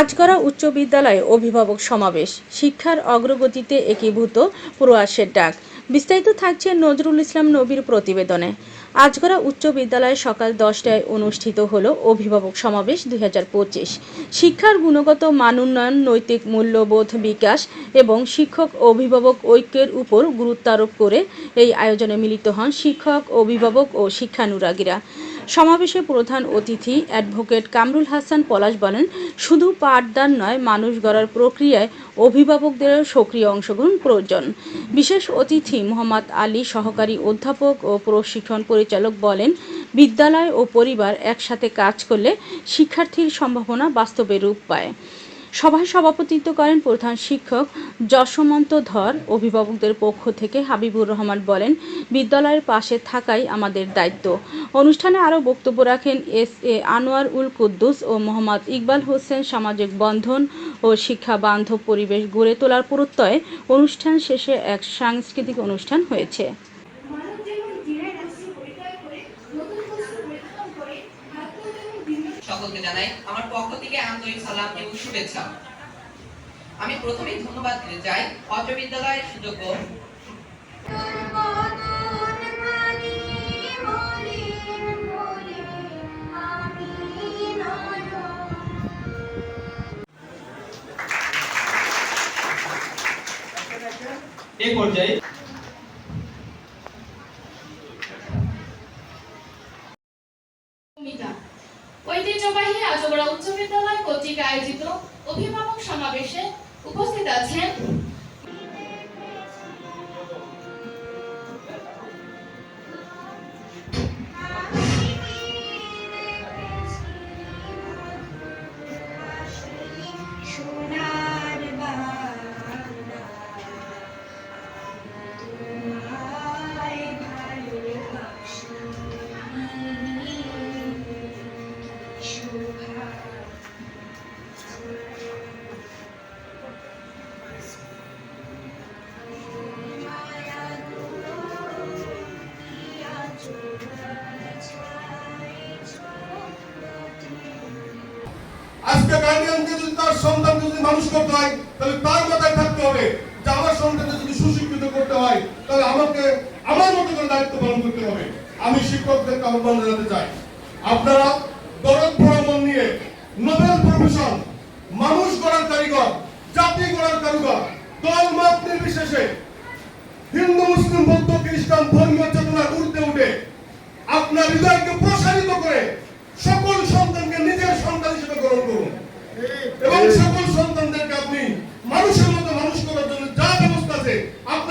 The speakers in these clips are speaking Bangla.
আজগড়া উচ্চ বিদ্যালয়ে অভিভাবক সমাবেশ। শিক্ষার অগ্রগতিতে একীভূত প্রয়াসের ডাক। বিস্তারিত থাকছে নজরুল ইসলাম নবীর প্রতিবেদনে। আজগড়া উচ্চ বিদ্যালয়ে সকাল দশটায় অনুষ্ঠিত হল অভিভাবক সমাবেশ দুই হাজার পঁচিশ। শিক্ষার গুণগত মান উন্নয়ন, নৈতিক মূল্যবোধ বিকাশ এবং শিক্ষক অভিভাবক ঐক্যের উপর গুরুত্ব আরোপ করে এই আয়োজনে মিলিত হন শিক্ষক, অভিভাবক ও শিক্ষানুরাগীরা। সমাবেশে প্রধান অতিথি অ্যাডভোকেট কামরুল হাসান পলাশ বলেন, শুধু পাঠদান নয়, মানুষ গড়ার প্রক্রিয়ায় অভিভাবকদেরও সক্রিয় অংশগ্রহণ প্রয়োজন। বিশেষ অতিথি মোহাম্মদ আলী, সহকারী অধ্যাপক ও প্রশিক্ষণ পরিচালক বলেন, বিদ্যালয় ও পরিবার একসাথে কাজ করলে শিক্ষার্থীর সম্ভাবনা বাস্তবে রূপ পায়। সভায় সভাপতিত্ব করেন প্রধান শিক্ষক যশমন্ত ধর, অভিভাবকদের পক্ষ থেকে হাবিবুর রহমান বলেন, বিদ্যালয়ের পাশে থাকাই আমাদের দায়িত্ব। অনুষ্ঠানে আরও বক্তব্য রাখেন এস এ আনোয়ার উল কুদ্দুস ও মোহাম্মদ ইকবাল হোসেন। সামাজিক বন্ধন ও শিক্ষা বান্ধব পরিবেশ গড়ে তোলার প্রত্যয়ে অনুষ্ঠান শেষে এক সাংস্কৃতিক অনুষ্ঠান হয়েছে। সকলকে জানাই আমার পক্ষ থেকে আন্তরিক সালাম এবং শুভেচ্ছা। আমি প্রথমেই ধন্যবাদ দিতে চাই অত্র বিদ্যালয়ের সুযোগ্য এই পর্যায়ে ঐতিহ্যবাহী আজগড়া উচ্চ বিদ্যালয় কর্তৃক আয়োজিত অভিভাবক সমাবেশে উপস্থিত আছেন আজকে গার্ডিয়ানকে যদি তার সন্তানকে যদি মানুষ করতে হয়, তাহলে তার মাথায় থাকতে হবে যে আমার সন্তানকে যদি সুশিক্ষিত করতে হয়, তাহলে আমাকে আমার মতো করে দায়িত্ব পালন করতে হবে। আমি শিক্ষকদেরকে আহ্বান জানাতে চাই। আপনারা দরদ ভ্রমণ নিয়ে নোবেল প্রফেশন, মানুষ গড়ার কারিগর, জাতি গড়ার কারিগর, দল মত নির্বিশেষে হিন্দু, মুসলিম, বৌদ্ধ, খ্রিস্টান, ধর্মীয় চেতনার ঊর্ধ্বে উঠে আপনার হৃদয়কে প্রসারিত করে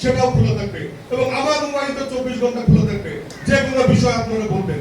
সেটাও খোলা থাকবে এবং আমার মোবাইলটা চব্বিশ ঘণ্টা খোলা থাকবে যে কোনো বিষয় আপনারা বলবেন।